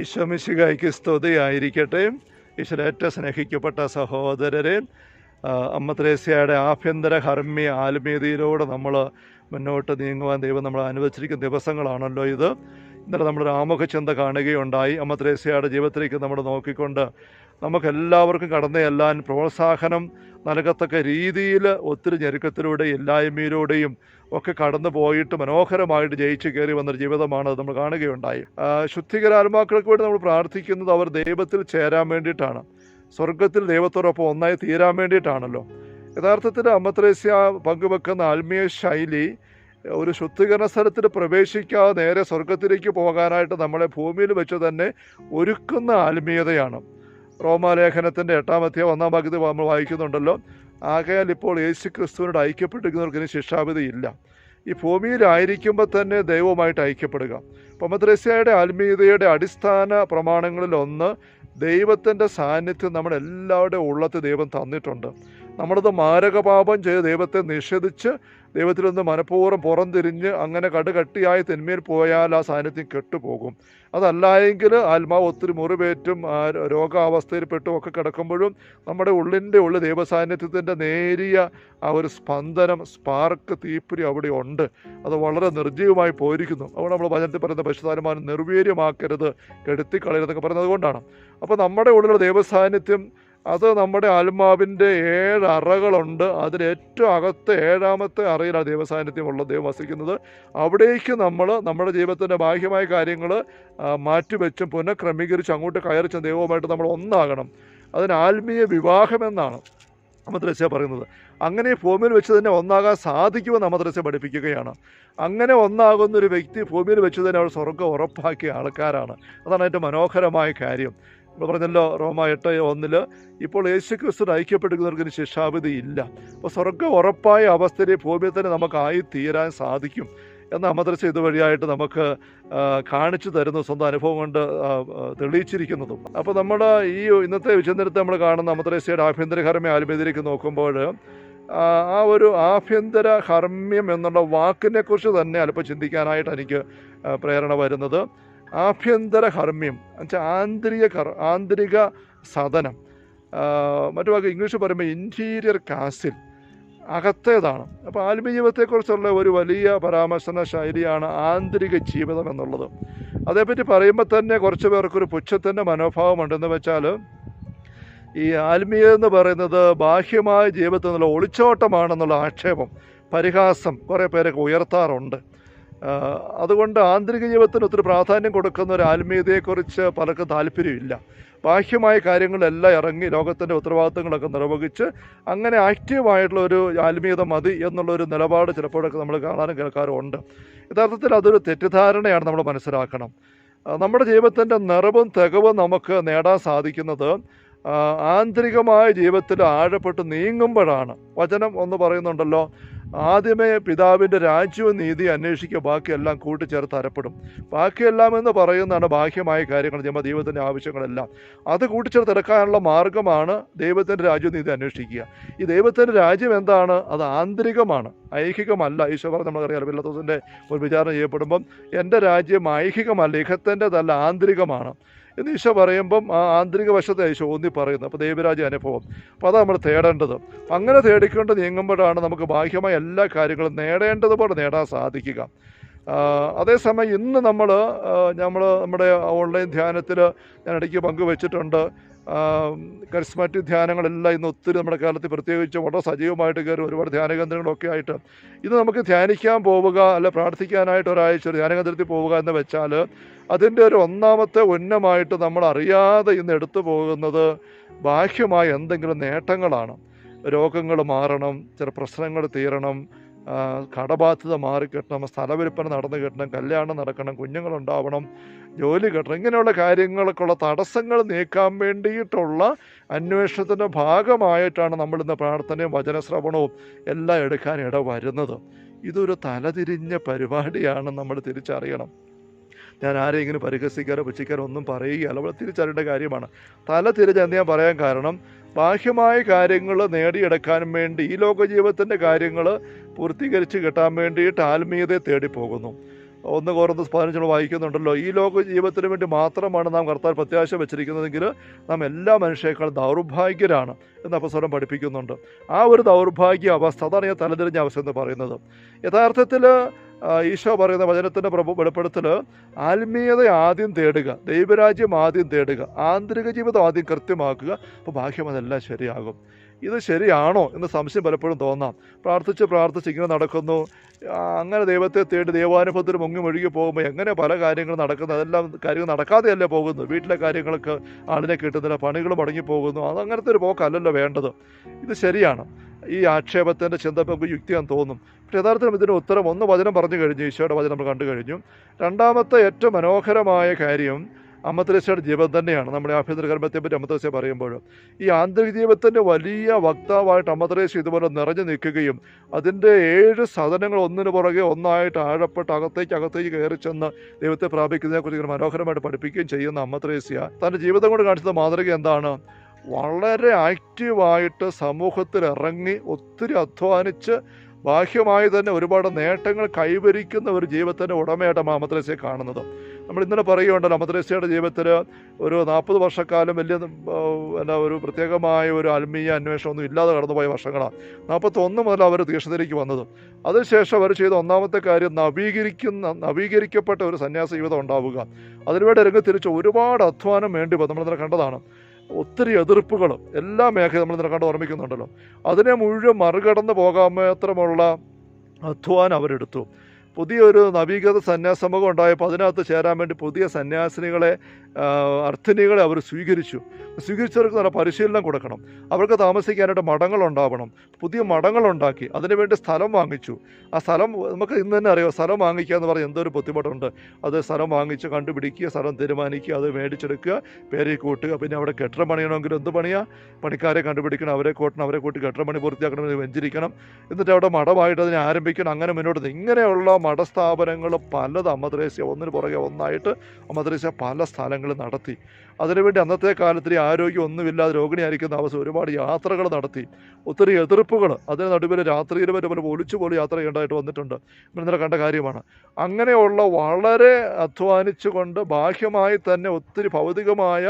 ഈശോമിശികായ്ക്ക് സ്തുതിയായിരിക്കട്ടെ. ഈശ്വരേറ്റ സ്നേഹിക്കപ്പെട്ട സഹോദരരെ അമ്മ ത്രേസ്യയുടെ ആഭ്യന്തര ഹർമ്മ്യ ആത്മീയതയിലൂടെ നമ്മൾ മുന്നോട്ട് നീങ്ങുവാൻ ദൈവം നമ്മൾ അനുവദിച്ചിരിക്കുന്ന ദിവസങ്ങളാണല്ലോ ഇത്. ഇന്നലെ നമ്മൾ ആമുഖ ചിന്ത കാണുകയുണ്ടായി. അമ്മ ത്രേസ്യയുടെ ജീവിതത്തിലേക്ക് നമ്മൾ നോക്കിക്കൊണ്ട് നമുക്കെല്ലാവർക്കും കടന്നു ചെല്ലാൻ പ്രോത്സാഹനം നൽകത്തക്ക രീതിയിൽ ഒത്തിരി ഞെരുക്കത്തിലൂടെയും ഇല്ലായ്മയിലൂടെയും ഒക്കെ കടന്നു പോയിട്ട് മനോഹരമായിട്ട് ജയിച്ചു കയറി വന്നൊരു ജീവിതമാണ് നമ്മൾ കാണുകയുണ്ടായി. ശുദ്ധികരാത്മാക്കൾക്ക് വേണ്ടി നമ്മൾ പ്രാർത്ഥിക്കുന്നത് അവർ ദൈവത്തിൽ ചേരാൻ വേണ്ടിയിട്ടാണ്. സ്വർഗത്തിൽ ദൈവത്തോടൊപ്പം ഒന്നായി തീരാൻ വേണ്ടിയിട്ടാണല്ലോ. യഥാർത്ഥത്തിൽ അമ്മത്രേസ്യ പങ്കുവെക്കുന്ന ആത്മീയ ശൈലി ഒരു ശുദ്ധീകരണ സ്ഥലത്തിൽ പ്രവേശിക്കാതെ നേരെ സ്വർഗത്തിലേക്ക് പോകാനായിട്ട് നമ്മളെ ഭൂമിയിൽ വെച്ച് തന്നെ ഒരുക്കുന്ന ആത്മീയതയാണ്. റോമാലേഖനത്തിന്റെ എട്ടാമത്തെ ഒന്നാം പകുതി നമ്മൾ വായിക്കുന്നുണ്ടല്ലോ. ആകയാൽ ഇപ്പോൾ യേശു ക്രിസ്തുവിനോട് ഐക്യപ്പെട്ടിരിക്കുന്നവർക്കിനി ശിക്ഷാവിധി ഇല്ല. ഈ ഭൂമിയിലായിരിക്കുമ്പോൾ തന്നെ ദൈവവുമായിട്ട് ഐക്യപ്പെടുക. പമദ്രസ്യയുടെ ആത്മീയതയുടെ അടിസ്ഥാന പ്രമാണങ്ങളിൽ ഒന്ന് ദൈവത്തിന്റെ സാന്നിധ്യം നമ്മുടെ എല്ലാവരുടെയും ഉള്ളത്തിൽ ദൈവം തന്നിട്ടുണ്ട്. നമ്മളത് മാരകപാപം ചെയ്ത് ദൈവത്തെ നിഷേധിച്ച് ദൈവത്തിൽ നിന്ന് മനഃപൂർവം പുറംതിരിഞ്ഞ് അങ്ങനെ കടുകട്ടിയായി തിന്മയിൽ പോയാൽ ആ സാന്നിധ്യം കെട്ടുപോകും. അതല്ലായെങ്കിൽ ആത്മാവ് ഒത്തിരി മുറിവേറ്റും രോഗാവസ്ഥയിൽ രോഗാവസ്ഥയിൽപ്പെട്ടും ഒക്കെ കിടക്കുമ്പോഴും നമ്മുടെ ഉള്ളിന്റെ ഉള്ളിൽ ദൈവസാന്നിധ്യത്തിന്റെ നേരിയ ആ ഒരു സ്പന്ദനം സ്പാർക്ക് തീപ്പുരി അവിടെ ഉണ്ട്. അത് വളരെ നിർജീവമായി പോയിരിക്കുന്നു. അവിടെ നമ്മൾ വചനത്തിൽ പറയുന്ന പശുതാരമാനം നിർവീര്യമാക്കരുത് കെടുത്തിക്കളയരുതെന്നൊക്കെ പറയുന്നത് അതുകൊണ്ടാണ് അപ്പോൾ നമ്മുടെ ഉള്ളിലുള്ള ദൈവസാന്നിധ്യം അത് നമ്മുടെ ആത്മാവിന്റെ ഏഴ് അറകളുണ്ട്. അതിൽ ഏറ്റവും അകത്ത് ഏഴാമത്തെ അറയിലാണ് ദൈവസാന്നിധ്യമുള്ള ദൈവം വസിക്കുന്നത്. അവിടേക്ക് നമ്മൾ നമ്മുടെ ജീവിതത്തിന്റെ ബാഹ്യമായ കാര്യങ്ങൾ മാറ്റിവെച്ചും പുനഃക്രമീകരിച്ച് അങ്ങോട്ട് കയറിച്ചും ദൈവവുമായിട്ട് നമ്മൾ ഒന്നാകണം. അതിന് ആത്മീയ വിവാഹമെന്നാണ് അമദ്രസ്യ പറയുന്നത്. അങ്ങനെ ഭൂമിയിൽ വെച്ച് തന്നെ ഒന്നാകാൻ സാധിക്കുമെന്ന് അമദ്രസ്യ പഠിപ്പിക്കുകയാണ്. അങ്ങനെ ഒന്നാകുന്ന ഒരു വ്യക്തി ഭൂമിയിൽ വെച്ച് തന്നെ അവൾ സ്വർഗം ഉറപ്പാക്കിയ ആൾക്കാരാണ്. അതാണ് ഏറ്റവും മനോഹരമായ കാര്യം. പറഞ്ഞല്ലോ റോമ എട്ട് ഒന്നിൽ ഇപ്പോൾ യേശു ക്രിസ്തു ഐക്യപ്പെടുന്നവർക്ക് ശിക്ഷാവിധി ഇല്ല. അപ്പോൾ സ്വർഗം ഉറപ്പായ അവസ്ഥയിൽ ഭൂമിയിൽ തന്നെ നമുക്കായി തീരാൻ സാധിക്കും എന്ന അമദ്രസ ഇതുവഴിയായിട്ട് നമുക്ക് കാണിച്ചു തരുന്നു സ്വന്തം അനുഭവം കൊണ്ട് തെളിയിച്ചിരിക്കുന്നതും. അപ്പോൾ നമ്മുടെ ഈ ഇന്നത്തെ വിചിന്തനത്തെ നമ്മൾ കാണുന്ന അമദ്രസയുടെ ആഭ്യന്തര ഹർമ്മ്യ ആത്മീയതയിലേക്ക് നോക്കുമ്പോൾ ആ ഒരു ആഭ്യന്തര ഹർമ്മ്യം എന്നുള്ള വാക്കിനെക്കുറിച്ച് തന്നെ അല്പം ചിന്തിക്കാനായിട്ട് എനിക്ക് പ്രേരണ വരുന്നത്. ആഭ്യന്തര കർമ്മ്യം എന്നുവെച്ചാൽ ആന്തരിക കർ- ആന്തരിക സദനം മറ്റു വാക്ക് ഇംഗ്ലീഷ് പറയുമ്പോൾ ഇന്റീരിയർ കാസിൽ അകത്തേതാണ്. അപ്പോൾ ആത്മീയജീവിതത്തെക്കുറിച്ചുള്ള ഒരു വലിയ പരാമർശന ശൈലിയാണ് ആന്തരിക ജീവിതം എന്നുള്ളത്. അതേപ്പറ്റി പറയുമ്പോൾ തന്നെ കുറച്ച് പേർക്കൊരു പുച്ഛത്തിന്റെ മനോഭാവമുണ്ടെന്ന് വെച്ചാൽ ഈ ആത്മീയ എന്ന് പറയുന്നത് ബാഹ്യമായ ജീവിതത്തിൽ നിന്നുള്ള ഒളിച്ചോട്ടമാണെന്നുള്ള ആക്ഷേപം പരിഹാസം കുറേ പേരൊക്കെ ഉയർത്താറുണ്ട്. അതുകൊണ്ട് ആന്തരിക ജീവിതത്തിന് ഒത്തിരി പ്രാധാന്യം കൊടുക്കുന്ന ഒരു ആത്മീയതയെക്കുറിച്ച് പലർക്കും താല്പര്യമില്ല. ബാഹ്യമായ കാര്യങ്ങളെല്ലാം ഇറങ്ങി ലോകത്തിന്റെ ഉത്തരവാദിത്തങ്ങളൊക്കെ നിർവഹിച്ച് അങ്ങനെ ആക്റ്റീവായിട്ടുള്ള ഒരു ആത്മീയത മതി എന്നുള്ളൊരു നിലപാട് ചിലപ്പോഴൊക്കെ നമ്മൾ കാണാനും കേൾക്കാറും ഉണ്ട്. യഥാർത്ഥത്തിൽ അതൊരു തെറ്റിദ്ധാരണയാണ് നമ്മൾ മനസ്സിലാക്കണം. നമ്മുടെ ജീവിതത്തിന്റെ നിറവും തികവും നമുക്ക് നേടാൻ സാധിക്കുന്നത് ആന്തരികമായ ജീവിതത്തിൽ ആഴപ്പെട്ട് നീങ്ങുമ്പോഴാണ്. വചനം ഒന്ന് പറയുന്നുണ്ടല്ലോ ആദ്യമേ പിതാവിന്റെ രാജ്യവും നീതി അന്വേഷിക്കുക ബാക്കിയെല്ലാം കൂട്ടിച്ചേർത്ത് അരപ്പെടും. ബാക്കിയെല്ലാം എന്ന് പറയുന്നതാണ് ബാഹ്യമായ കാര്യങ്ങൾ നമ്മുടെ ദൈവത്തിന്റെ ആവശ്യങ്ങളെല്ലാം. അത് കൂട്ടിച്ചേർത്ത് എടുക്കാനുള്ള മാർഗമാണ് ദൈവത്തിന്റെ രാജ്യവും നീതി അന്വേഷിക്കുക. ഈ ദൈവത്തിന്റെ രാജ്യം എന്താണ്? അത് ആന്തരികമാണ് ഐഹികമല്ല. ഈശോ പറഞ്ഞ നമ്മളറിയാം വില്ലത്തോസിന്റെ ഒരു വിചാരണ ചെയ്യപ്പെടുമ്പം എന്റെ രാജ്യം ഐഹികമല്ല ഇഹത്തിന്റെതല്ല ആന്തരികമാണ്. എന്ന് ഈശോ പറയുമ്പം ആ ആന്തരിക വശത്തെ ഈശോ ഊന്നി പറയുന്നത് അപ്പോൾ ദൈവരാജ അനുഭവം. അപ്പോൾ അതാണ് നമ്മൾ തേടേണ്ടത്. അങ്ങനെ തേടിക്കൊണ്ട് നീങ്ങുമ്പോഴാണ് നമുക്ക് ബാഹ്യമായ എല്ലാ കാര്യങ്ങളും നേടേണ്ടതുപോലെ നേടാൻ സാധിക്കുക. അതേസമയം ഇന്ന് നമ്മൾ നമ്മൾ നമ്മുടെ ഓൺലൈൻ ധ്യാനത്തിൽ ഞാൻ ഇടയ്ക്ക് പങ്കുവച്ചിട്ടുണ്ട്. കരിസ്മാറ്റിക് ധ്യാനങ്ങളെല്ലാം ഇന്ന് ഒത്തിരി നമ്മുടെ കാലത്ത് പ്രത്യേകിച്ച് വളരെ സജീവമായിട്ട് കയറി ഒരുപാട് ധ്യാന കേന്ദ്രങ്ങളൊക്കെ ആയിട്ട് ഇന്ന് നമുക്ക് ധ്യാനിക്കാൻ പോവുക അല്ല പ്രാർത്ഥിക്കാനായിട്ട് ഒരാഴ്ച ഒരു ധ്യാന കേന്ദ്രത്തിൽ പോവുക എന്ന് വെച്ചാൽ അതിന്റെ ഒരു ഒന്നാമത്തെ ഉന്നമായിട്ട് നമ്മൾ അറിയാതെ ഇന്ന് എടുത്തു പോകുന്നത് ബാഹ്യമായ എന്തെങ്കിലും നേട്ടങ്ങളാണ്. രോഗങ്ങൾ മാറണം ചില പ്രശ്നങ്ങൾ തീരണം കടബാധ്യത മാറിക്കിട്ടണം സ്ഥലവിൽപ്പന നടന്നു കിട്ടണം കല്യാണം നടക്കണം കുഞ്ഞുങ്ങളുണ്ടാവണം ജോലി കിട്ടണം ഇങ്ങനെയുള്ള കാര്യങ്ങൾക്കുള്ള തടസ്സങ്ങൾ നീക്കാൻ വേണ്ടിയിട്ടുള്ള അന്വേഷണത്തിന്റെ ഭാഗമായിട്ടാണ് നമ്മൾ ഇന്ന് പ്രാർത്ഥനയും വചനശ്രവണവും എല്ലാം എടുക്കാൻ ഇട വരുന്നത് ഇതൊരു തലതിരിഞ്ഞ പരിപാടിയാണ് നമ്മൾ തിരിച്ചറിയണം. ഞാൻ ആരെയും ഇങ്ങനെ പരിഹസിക്കാനോ പുച്ഛിക്കാനോ ഒന്നും പറയുകയല്ല. അവിടെ തിരിച്ചറിയേണ്ട കാര്യമാണ്. തല തിരിച്ചെന്ന് ഞാൻ പറയാൻ കാരണം ബാഹ്യമായ കാര്യങ്ങൾ നേടിയെടുക്കാനും വേണ്ടി ഈ ലോക ജീവിതത്തിന്റെ കാര്യങ്ങൾ പൂർത്തീകരിച്ച് കിട്ടാൻ വേണ്ടിയിട്ട് ആത്മീയതയെ തേടിപ്പോകുന്നു. ഒന്ന് കോർന്ന് പതിനഞ്ചോളം വായിക്കുന്നുണ്ടല്ലോ ഈ ലോക ജീവിതത്തിന് വേണ്ടി മാത്രമാണ് നാം കർത്താൻ പ്രത്യാശ വെച്ചിരിക്കുന്നതെങ്കിൽ നാം എല്ലാ മനുഷ്യരെക്കാളും ദൗർഭാഗ്യരാണ് എന്ന് അപസ്വരം പഠിപ്പിക്കുന്നുണ്ട്. ആ ഒരു ദൗർഭാഗ്യ അവസ്ഥ അതാണ് ഞാൻ തലതിരിഞ്ഞ അവസ്ഥ എന്ന് പറയുന്നത്. യഥാർത്ഥത്തിൽ ഈശോ പറയുന്ന വചനത്തിന്റെ പ്രഭു വെളിപ്പെടുത്തൽ ആത്മീയത ആദ്യം തേടുക ദൈവരാജ്യം ആദ്യം തേടുക ആന്തരിക ജീവിതം ആദ്യം കൃത്യമാക്കുക. അപ്പോൾ ബാഹ്യം അതെല്ലാം ശരിയാകും. ഇത് ശരിയാണോ എന്ന് സംശയം പലപ്പോഴും തോന്നാം. പ്രാർത്ഥിച്ച് പ്രാർത്ഥിച്ച് ഇങ്ങനെ നടക്കുന്നു. അങ്ങനെ ദൈവത്തെ തേടി ദൈവാനുഭവത്തിൽ മുങ്ങി മുഴുകി പോകുമ്പോൾ എങ്ങനെ പല കാര്യങ്ങളും നടക്കുന്നു? അതെല്ലാം കാര്യങ്ങൾ നടക്കാതെയല്ലേ പോകുന്നു വീട്ടിലെ കാര്യങ്ങൾക്ക് ആളിനെ കിട്ടുന്നില്ല പണികൾ മുടങ്ങി പോകുന്നു. അത് അങ്ങനത്തെ ഒരു പോക്കല്ലല്ലോ വേണ്ടത്. ഇത് ശരിയാണ്. ഈ ആക്ഷേപത്തിന്റെ ചിന്ത നമുക്ക് യുക്തിയാൻ തോന്നും. പക്ഷേ യഥാർത്ഥത്തിൽ ഇതിന് ഉത്തരം ഒന്ന് വചനം പറഞ്ഞു കഴിഞ്ഞു ഈശോയുടെ വചനം നമ്മൾ കണ്ടു കഴിഞ്ഞു. രണ്ടാമത്തെ ഏറ്റവും മനോഹരമായ കാര്യം അമ്മത്രേസ്യയുടെ ജീവിതം തന്നെയാണ്. നമ്മുടെ ആഭ്യന്തര കർമ്മത്തെപ്പറ്റി അമ്മത്രേസ്യ പറയുമ്പോൾ ഈ ആന്തരിക ജീവിതത്തിന്റെ വലിയ വക്താവായിട്ട് അമ്മത്തലേശ ഇതുപോലെ നിറഞ്ഞു നിൽക്കുകയും അതിന്റെ ഏഴ് സദനങ്ങൾ ഒന്നിന് പുറകെ ഒന്നായിട്ട് ആഴപ്പെട്ട് അകത്തേക്ക് അകത്തേക്ക് കയറി ചെന്ന് ദൈവത്തെ പ്രാപിക്കുന്നതിനെക്കുറിച്ച് മനോഹരമായിട്ട് പഠിപ്പിക്കുകയും ചെയ്യുന്ന അമ്മത്രേസ്യ തന്റെ ജീവിതം കൊണ്ട് കാണിച്ചത് മാതൃക എന്താണ്? വളരെ ആക്റ്റീവായിട്ട് സമൂഹത്തിൽ ഇറങ്ങി ഒത്തിരി അധ്വാനിച്ച് ബാഹ്യമായി തന്നെ ഒരുപാട് നേട്ടങ്ങൾ കൈവരിക്കുന്ന ഒരു ജീവിതത്തിന്റെ ഉടമയായിട്ട് അമ്മത്രേസ്യയെ കാണുന്നത്. നമ്മൾ ഇന്നലെ പറയുകയുണ്ടല്ലോ അമ്മത്രേസ്യയുടെ ജീവിതത്തിൽ ഒരു നാൽപ്പത് വർഷക്കാലം വലിയ എന്താ ഒരു പ്രത്യേകമായ ഒരു ആത്മീയ അന്വേഷണമൊന്നും ഇല്ലാതെ കടന്നുപോയ വർഷങ്ങളാണ്. നാൽപ്പത്തൊന്ന് മുതൽ അവർ തീക്ഷണത്തിലേക്ക് വന്നത്. അതിനുശേഷം അവർ ചെയ്ത ഒന്നാമത്തെ കാര്യം നവീകരിക്കുന്ന നവീകരിക്കപ്പെട്ട ഒരു സന്യാസ ജീവിതം ഉണ്ടാവുക. അതിനുവേണ്ടി രംഗത്തിരിച്ച് ഒരുപാട് അധ്വാനം വേണ്ടി വന്നു. നമ്മൾ ഇന്നലെ കണ്ടതാണ്. ഒത്തിരി എതിർപ്പുകളും എല്ലാ മേഖലയും നമ്മൾ നിനക്കാണ്ട് ഓർമ്മിക്കുന്നുണ്ടല്ലോ. അതിനെ മുഴുവൻ മറികടന്ന് പോകാൻ മാത്രമുള്ള അധ്വാനം അവരെടുത്തു. പുതിയൊരു നവീകൃത സന്യാസമുഖം ഉണ്ടായപ്പോൾ അതിനകത്ത് ചേരാൻ വേണ്ടി പുതിയ സന്യാസിനികളെ അർത്ഥിനികളെ അവർ സ്വീകരിച്ചു. സ്വീകരിച്ചവർക്ക് നല്ല പരിശീലനം കൊടുക്കണം. അവർക്ക് താമസിക്കാനായിട്ട് മഠങ്ങൾ ഉണ്ടാവണം. പുതിയ മഠങ്ങൾ ഉണ്ടാക്കി അതിനുവേണ്ടി സ്ഥലം വാങ്ങിച്ചു. ആ സ്ഥലം നമുക്ക് ഇന്ന് തന്നെ അറിയാം സ്ഥലം വാങ്ങിക്കുക എന്ന് പറഞ്ഞാൽ എന്തൊരു ബുദ്ധിമുട്ടുണ്ട്. അത് സ്ഥലം വാങ്ങിച്ച് കണ്ടുപിടിക്കുക സ്ഥലം തീരുമാനിക്കുക അത് മേടിച്ചെടുക്കുക പേരെ കൂട്ടുക പിന്നെ അവിടെ കെട്ടിടം പണിയണമെങ്കിൽ എന്ത് പണിയാ? പണിക്കാരെ കണ്ടുപിടിക്കണം അവരെ കൂട്ടണം അവരെ കൂട്ടി കെട്ടിടം പണി പൂർത്തിയാക്കണം വെഞ്ചരിക്കണം. എന്നിട്ട് അവിടെ മഠമായിട്ട് അതിനെ ആരംഭിക്കണം അങ്ങനെ മുന്നോട്ട് ഇങ്ങനെയുള്ള മഠസ്ഥാപനങ്ങൾ പലത് അമ്മദ്രേസ്യ ഒന്നിന് പുറകെ ഒന്നായിട്ട് അമ്മദ്രേസ്യ പല സ്ഥലങ്ങളിൽ നടത്തി. അതിനുവേണ്ടി അന്നത്തെ കാലത്തിൽ ആരോഗ്യം ഒന്നുമില്ലാതെ രോഗിണിയായിരിക്കുന്ന അവസ്ഥ ഒരുപാട് യാത്രകൾ നടത്തി. ഒത്തിരി എതിർപ്പുകൾ. അതിന് നടുവിൽ രാത്രിയിൽ വരെ പോലെ ഒളിച്ചു പോലും യാത്ര ചെയ്യേണ്ടതായിട്ട് വന്നിട്ടുണ്ട്. ഇന്നലെ കണ്ട കാര്യമാണ്. അങ്ങനെയുള്ള വളരെ അധ്വാനിച്ചുകൊണ്ട് ബാഹ്യമായി തന്നെ ഒത്തിരി ഭൗതികമായ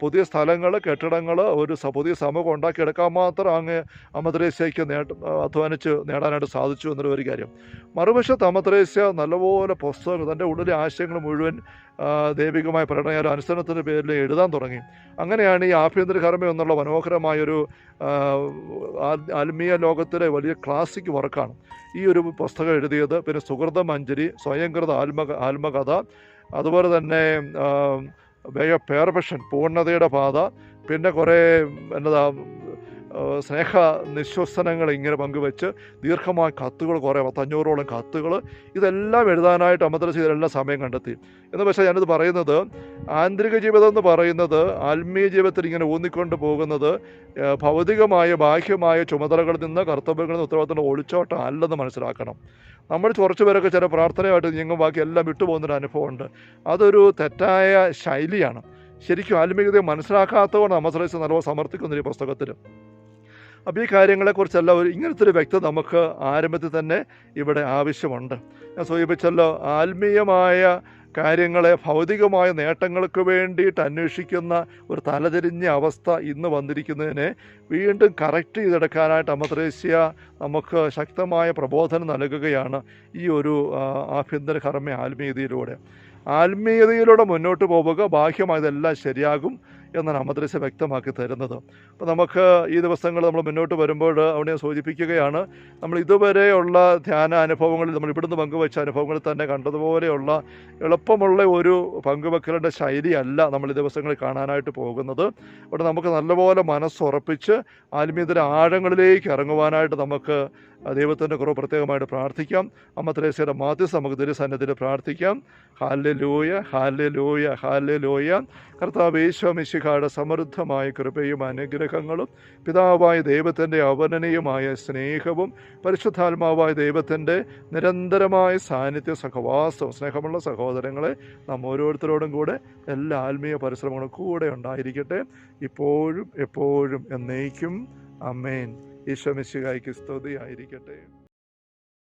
പുതിയ സ്ഥലങ്ങൾ കെട്ടിടങ്ങൾ ഒരു പുതിയ സമൂഹം ഉണ്ടാക്കിയെടുക്കാൻ മാത്രം അങ്ങ് അമദ്രേസ്യയ്ക്ക് നേട്ട അധ്വാനിച്ച് നേടാനായിട്ട് സാധിച്ചു എന്നൊരു ഒരു കാര്യം. മറുവശത്ത് അമദ്രേസ്യ നല്ലപോലെ പുസ്തകങ്ങൾ തന്റെ ഉള്ളിലെ ആശയങ്ങൾ മുഴുവൻ ദൈവികമായ പ്രേരണയാലും അനുസരണത്തിന്റെ പേരിൽ എഴുതാൻ തുടങ്ങി. അങ്ങനെയാണ് ഈ ആഭ്യന്തര കർമ്മ എന്നുള്ള മനോഹരമായൊരു ആത്മീയ ലോകത്തിലെ വലിയ ക്ലാസിക് വർക്കാണ്. ഈ ഒരു പുസ്തകം എഴുതിയത് പിന്നെ സുഹൃത മഞ്ജരി സ്വയംകൃത ആത്മ ആത്മകഥ അതുപോലെ തന്നെ വേ പേർഫെക്ഷൻ പൂർണതയുടെ പാത. പിന്നെ കുറേ എന്നതാ സ്നേഹ നിശ്വസനങ്ങൾ ഇങ്ങനെ പങ്കുവെച്ച് ദീർഘമായ കത്തുകൾ കുറേ പത്തഞ്ഞൂറോളം കത്തുകൾ ഇതെല്ലാം എഴുതാനായിട്ട് അമദ്രസ് ഇതിലെല്ലാം സമയം കണ്ടെത്തി. എന്ന് പക്ഷേ ഞാനിത് പറയുന്നത് ആന്തരിക ജീവിതം എന്ന് പറയുന്നത് ആത്മീയ ജീവിതത്തിൽ ഇങ്ങനെ ഊന്നിക്കൊണ്ട് പോകുന്നത് ഭൗതികമായ ബാഹ്യമായ ചുമതലകളിൽ നിന്ന് കർത്തവ്യങ്ങളിൽ നിന്ന് ഉത്തരവാദിത്തം ഒളിച്ചോട്ടം അല്ലെന്ന് മനസ്സിലാക്കണം. നമ്മൾ കുറച്ച് പേരൊക്കെ ചില പ്രാർത്ഥനയായിട്ട് നീങ്ങും ബാക്കി എല്ലാം വിട്ടുപോകുന്നൊരു അനുഭവമുണ്ട്. അതൊരു തെറ്റായ ശൈലിയാണ്. ശരിക്കും ആത്മീയതയെ മനസ്സിലാക്കാത്തതുകൊണ്ട് അമസ്രൈസ് നല്ലപോലെ സമർത്ഥിക്കുന്ന ഈ പുസ്തകത്തിൽ അപ്പോൾ ഈ കാര്യങ്ങളെക്കുറിച്ചല്ല ഒരു ഇങ്ങനത്തെ ഒരു വ്യക്തത നമുക്ക് ആരംഭത്തിൽ തന്നെ ഇവിടെ ആവശ്യമുണ്ട്. ഞാൻ സൂചിപ്പിച്ചല്ലോ ആത്മീയമായ കാര്യങ്ങളെ ഭൗതികമായ നേട്ടങ്ങൾക്ക് വേണ്ടിയിട്ട് അന്വേഷിക്കുന്ന ഒരു തലതിരിഞ്ഞ അവസ്ഥ ഇന്ന് വന്നിരിക്കുന്നതിനെ വീണ്ടും കറക്റ്റ് ചെയ്തെടുക്കാനായിട്ട് അമത്രേസ്യ നമുക്ക് ശക്തമായ പ്രബോധനം നൽകുകയാണ് ഈ ഒരു ആഭ്യന്തര കർമ്മ ആത്മീയതയിലൂടെ. ആത്മീയതയിലൂടെ മുന്നോട്ട് പോവുക ബാഹ്യമായതെല്ലാം ശരിയാകും. എന്നാണ് അമദ്രസ വ്യക്തമാക്കി തരുന്നത്. അപ്പോൾ നമുക്ക് ഈ ദിവസങ്ങൾ നമ്മൾ മുന്നോട്ട് വരുമ്പോൾ അവിടെ സൂചിപ്പിക്കുകയാണ്. നമ്മൾ ഇതുവരെയുള്ള ധ്യാന അനുഭവങ്ങളിൽ നമ്മൾ ഇവിടുന്ന് പങ്കുവച്ച അനുഭവങ്ങളിൽ തന്നെ കണ്ടതുപോലെയുള്ള എളുപ്പമുള്ള ഒരു പങ്കുവെക്കലിന്റെ ശൈലിയല്ല നമ്മൾ ഈ ദിവസങ്ങളിൽ കാണാനായിട്ട് പോകുന്നത്. അവിടെ നമുക്ക് നല്ലപോലെ മനസ്സുറപ്പിച്ച് ആത്മീയത ആഴങ്ങളിലേക്ക് ഇറങ്ങുവാനായിട്ട് നമുക്ക് ദൈവത്തിന്റെ കുറവ് പ്രത്യേകമായിട്ട് പ്രാർത്ഥിക്കാം. അമ്മ ത്രേസ്യയുടെ മാധ്യസ്ഥ നമുക്ക് തിരുസന്നത്തിൽ പ്രാർത്ഥിക്കാം. ഹാല്യ ലോയ ഹാല്യ ലോയ ഹാല്യ ലോയ കർത്താവ് ഈശോമിശിഖായുടെ സമൃദ്ധമായ കൃപയും അനുഗ്രഹങ്ങളും പിതാവായ ദൈവത്തിന്റെ അവനനീയമായ സ്നേഹവും പരിശുദ്ധാത്മാവായ ദൈവത്തിന്റെ നിരന്തരമായ സാന്നിധ്യ സഹവാസവും സ്നേഹമുള്ള സഹോദരങ്ങളെ നാം ഓരോരുത്തരോടും കൂടെ എല്ലാ ആത്മീയ പരിശ്രമങ്ങളും കൂടെ ഉണ്ടായിരിക്കട്ടെ. ഇപ്പോഴും എപ്പോഴും എന്നേക്കും. അമേൻ ഈശോമിശിഖായ്ക്ക് സ്തുതി ആയിരിക്കട്ടെ